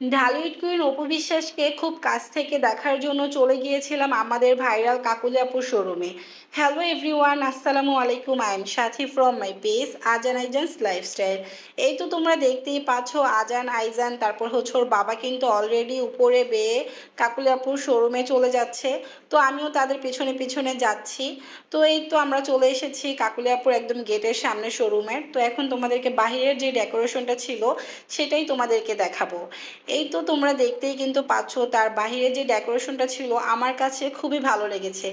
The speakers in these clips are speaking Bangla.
ঢালিউড কুইন অপু বিশ্বাসকে খুব কাছ থেকে দেখার জন্য চলে গিয়েছিলাম আমাদের ভাইরাল কাকুলি আপুর শোরুমে হ্যালো এভরিওয়ান আসসালামু আলাইকুম। I am Sathi from my page Azan Aizan's lifestyle এই তো তোমরা দেখতেই পাচ্ছ আজান আইজান তারপর হচ্ছে ওর বাবা কিন্তু অলরেডি উপরে বেয়ে কাকুলি আপুর শোরুমে চলে যাচ্ছে। তো আমিও তাদের পিছনে পিছনে যাচ্ছি। তো এই তো আমরা চলে এসেছি কাকুলি আপুর একদম গেটের সামনে শোরুমের তো এখন তোমাদেরকে বাহিরের যে ডেকোরেশনটা ছিল, সেটাই তোমাদেরকে দেখাবো। এই তো তোমরা দেখতেই কিন্তু পাচ্ছ তার বাহিরে যে ডেকোরেশনটা ছিল, আমার কাছে খুবই ভালো লেগেছে।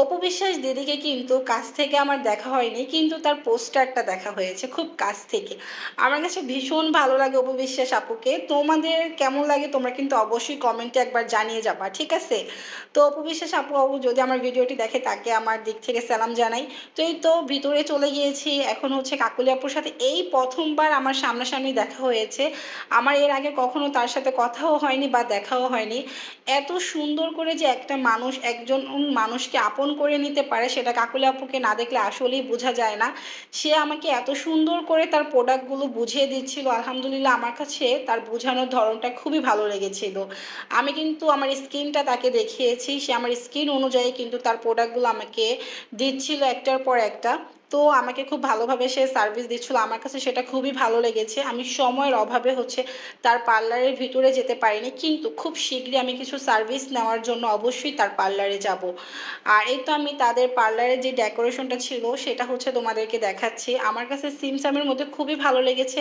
অপু বিশ্বাস দিদিকে কিন্তু কাছ থেকে আমার দেখা হয়নি, কিন্তু তার পোস্টারটা দেখা হয়েছে খুব কাছ থেকে। আমার কাছে ভীষণ ভালো লাগে অপু বিশ্বাস আপুকে। তোমাদের কেমন লাগে তোমরা কিন্তু অবশ্যই কমেন্টে একবার জানিয়ে যাবা, ঠিক আছে? তো অপু বিশ্বাস আপু আপু যদি আমার ভিডিওটি দেখে, তাকে আমার দিক থেকে সালাম জানাই। তো এই তো ভিতরে চলে গিয়েছি, এখন হচ্ছে কাকুলি আপুর সাথে। এই প্রথমবার আমার সামনাসামনি দেখা হয়েছে। আমার এর আগে কখনো তার সাথে কথাও হয়নি বা দেখাও হয়নি। এত সুন্দর করে যে একটা মানুষ একজন মানুষকে আপন করে নিতে পারে, সেটা কাকুলি আপুকে না দেখলে আসলেই বোঝা যায় না। সে আমাকে এত সুন্দর করে তার প্রোডাক্টগুলো বুঝিয়ে দিচ্ছিল। আলহামদুলিল্লাহ আমার কাছে তার বোঝানোর ধরনটা খুবই ভালো লেগেছিল। আমি কিন্তু আমার স্কিনটা তাকে দেখিয়েছি। সে আমার স্কিন অনুযায়ী কিন্তু তার প্রোডাক্টগুলো আমাকে দিচ্ছিল একটার পর একটা। তো আমাকে খুব ভালোভাবে সে সার্ভিস দিচ্ছিল। আমার কাছে সেটা খুবই ভালো লেগেছে। আমি সময়ের অভাবে হচ্ছে তার পার্লারের ভিতরে যেতে পারিনি। কিন্তু খুব শীঘ্রই আমি কিছু সার্ভিস নেওয়ার জন্য অবশ্যই তার পার্লারে যাব। আর এই তো আমি তাদের পার্লারের যে ডেকোরেশনটা ছিল, সেটা হচ্ছে তোমাদেরকে দেখাচ্ছি। আমার কাছে সিমসামের মধ্যে খুবই ভালো লেগেছে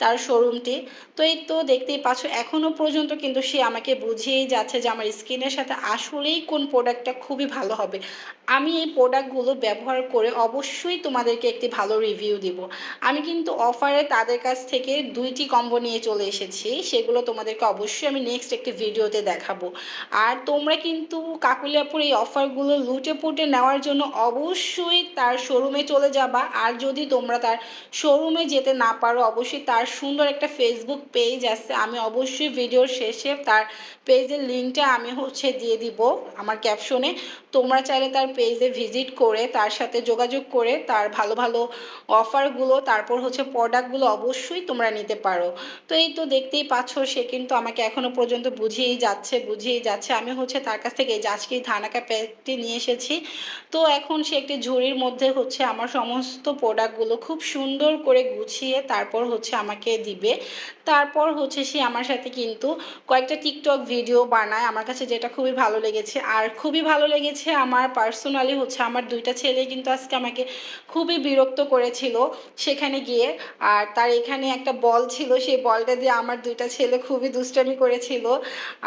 তার শোরুমটি তো এই তো দেখতেই পাচ্ছ এখনও পর্যন্ত কিন্তু সে আমাকে বুঝিয়েই যাচ্ছে যে আমার স্কিনের সাথে আসলেই কোন প্রোডাক্টটা খুবই ভালো হবে। আমি এই প্রোডাক্টগুলো ব্যবহার করে অবশ্যই তোমাদেরকে একটি ভালো রিভিউ দিব। আমি কিন্তু অফারে তাদের কাছ থেকে দুইটি কম্বো নিয়ে চলে এসেছি, সেগুলো তোমাদেরকে অবশ্যই আমি নেক্সট একটি ভিডিওতে দেখাবো। আর তোমরা কিন্তু কাকুলিয়াপুর এই অফারগুলো লুটে পুটে নেওয়ার জন্য অবশ্যই তার শোরুমে চলে যাবা। আর যদি তোমরা তার শোরুমে যেতে না পারো, অবশ্যই তার সুন্দর একটা ফেসবুক পেজ আছে। আমি অবশ্যই ভিডিওর শেষে তার পেজের লিঙ্কটা আমি হচ্ছে দিয়ে দিব আমার ক্যাপশনে তোমরা চাইলে তার পেজে ভিজিট করে, তার সাথে যোগাযোগ করে তার ভালো ভালো অফারগুলো তারপর হচ্ছে প্রোডাক্টগুলো অবশ্যই তোমরা নিতে পারো। তো এই তো দেখতেই পাচ্ছ, সে কিন্তু আমাকে এখনও পর্যন্ত বুঝিয়েই যাচ্ছে বুঝিয়েই যাচ্ছে। আমি হচ্ছে তার কাছ থেকে এই আজকে ধানাকা প্যাকটি নিয়ে এসেছি। তো এখন সে একটি ঝুড়ির মধ্যে হচ্ছে আমার সমস্ত প্রোডাক্টগুলো খুব সুন্দর করে গুছিয়ে তারপর হচ্ছে আমাকে দিবে। তারপর হচ্ছে সে আমার সাথে কিন্তু কয়েকটা টিকটক ভিডিও বানায়। আমার কাছে যেটা খুবই ভালো লেগেছে, আর খুবই ভালো লেগেছে আমার পার্সোনালি হচ্ছে আমার দুইটা ছেলে কিন্তু আজকে আমাকে খুবই বিরক্ত করেছিল সেখানে গিয়ে। আর তার এখানে একটা বল ছিল, সেই বলটা দিয়ে আমার দুইটা ছেলে খুবই দুষ্টামি করেছিল।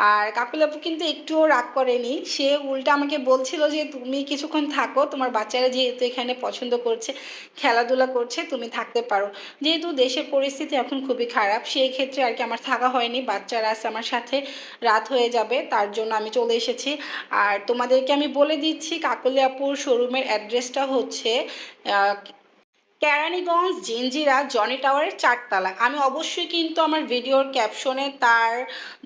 আর কাপিল আপু কিন্তু একটুও রাগ করেনি। সে উল্টা আমাকে বলছিল যে, তুমি কিছুক্ষণ থাকো, তোমার বাচ্চারা যেহেতু এখানে পছন্দ করছে, খেলাধুলা করছে, তুমি থাকতে পারো। যেহেতু দেশের পরিস্থিতি এখন খুবই খারাপ, সেই ক্ষেত্রে আর কি আমার থাকা হয়নি। বাচ্চারা আছে আমার সাথে, রাত হয়ে যাবে, তার জন্য আমি চলে এসেছি। আর তোমাদেরকে আমি বলে দিচ্ছি কাকলিয়াপুর শোরুমের অ্যাড্রেসটা হচ্ছে কেরানীগঞ্জ জিঞ্জিরা জনি টাওয়ারের চারতলা। আমি অবশ্যই কিন্তু আমার ভিডিওর ক্যাপশনে তার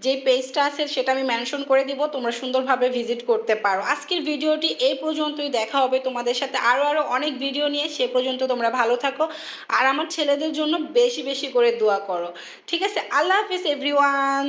যে পেজটা আছে সেটা আমি মেনশন করে দিব, তোমরা সুন্দরভাবে ভিজিট করতে পারো। আজকের ভিডিওটি এই পর্যন্তই, দেখা হবে তোমাদের সাথে আরও আরও অনেক ভিডিও নিয়ে, সে পর্যন্ত তোমরা ভালো থাকো। আর আমার ছেলেদের জন্য বেশি বেশি করে দোয়া করো। ঠিক আছে, আল্লাহ হাফিজ এভরিওয়ান